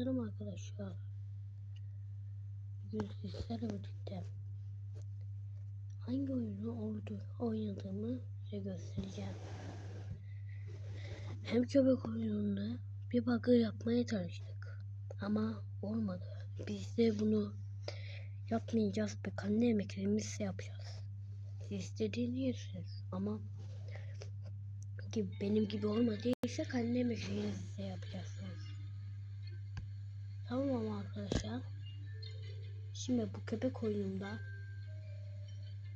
Selam arkadaşlar. Bugün sizlerle birlikte hangi oyunu ordu oynadığımı size göstereceğim. Hem köpek oyununda bir bug'ı yapmaya çalıştık. Ama olmadı. Biz de bunu yapmayacağız ve kendi emeklerimizle yapacağız. Siz istediğini yersiniz ama gibi benim gibi olmadıysa kendi emeklerinizle yapacaksınız. Tamam ama arkadaşlar. Şimdi bu köpek oyununda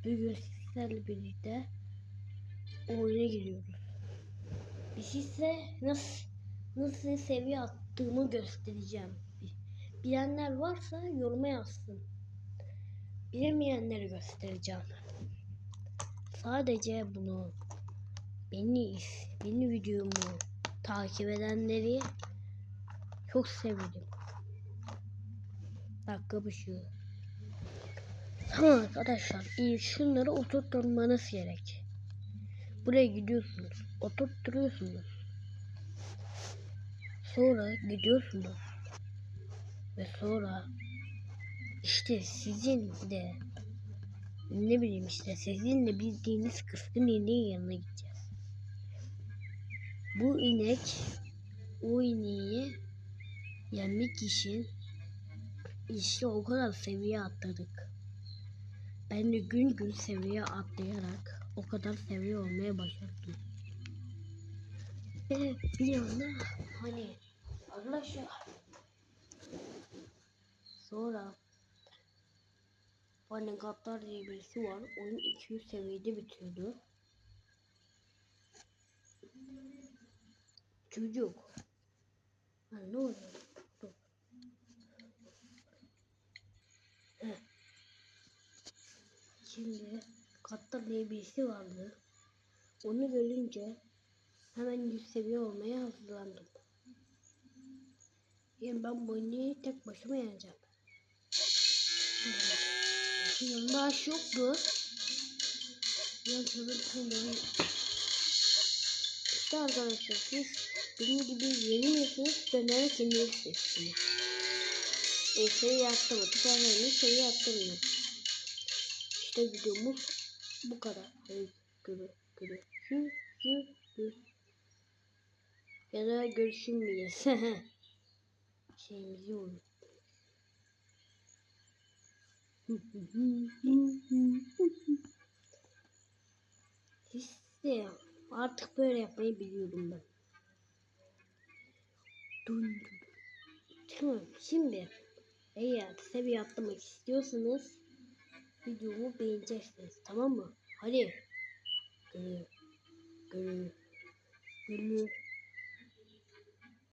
bugün sizlerle birlikte oyuna giriyoruz. Biz ise nasıl nasıl seviye attığımı göstereceğim. Bilenler varsa yoruma yazsın. Bilemeyenleri göstereceğim. Sadece bunu beni beni videomu takip edenleri çok severim. Dakika başı. Tamam arkadaşlar şunları oturtmanız gerek. Buraya gidiyorsunuz. Oturtturuyorsunuz. Sonra gidiyorsunuz. Ve sonra işte sizin de ne bileyim işte sizin de bildiğiniz kıskın ineğin yanına gideceğiz. Bu inek o ineği yenmek için işte o kadar seviye atladık. Ben de gün gün seviye atlayarak o kadar seviye olmaya başladım. Ve bir yanda hani arkadaşlar sonra Bana Gattar diye birisi var. Oyun 200 seviyede bitiyordu. Çocuk. Ha, ne oluyor? Şimdi diye birisi vardı. Onu görünce hemen 100 seviye olmaya hazırlandım. Yani ben bu oyunu tek başıma yeneceğim. Yanında aş yoktu. Yan çabuk İşte arkadaşlar siz benim gibi yeni misiniz dönere kendiniz seçtiniz. E, seri yaptırmadık. Ben öyle seri yaptırmıyorum. İşte videomuz bu kadar. Hadi görü, görü, görü, görü, görü. Ya da görüşülmeyiz. Şeyimizi unut. İşte artık böyle yapmayı biliyorum ben. Dun dun. Tamam şimdi eğer seviye atlamak istiyorsanız videomu beğeneceksiniz tamam mı? Hadi. Gülü. Gülü. Gülü.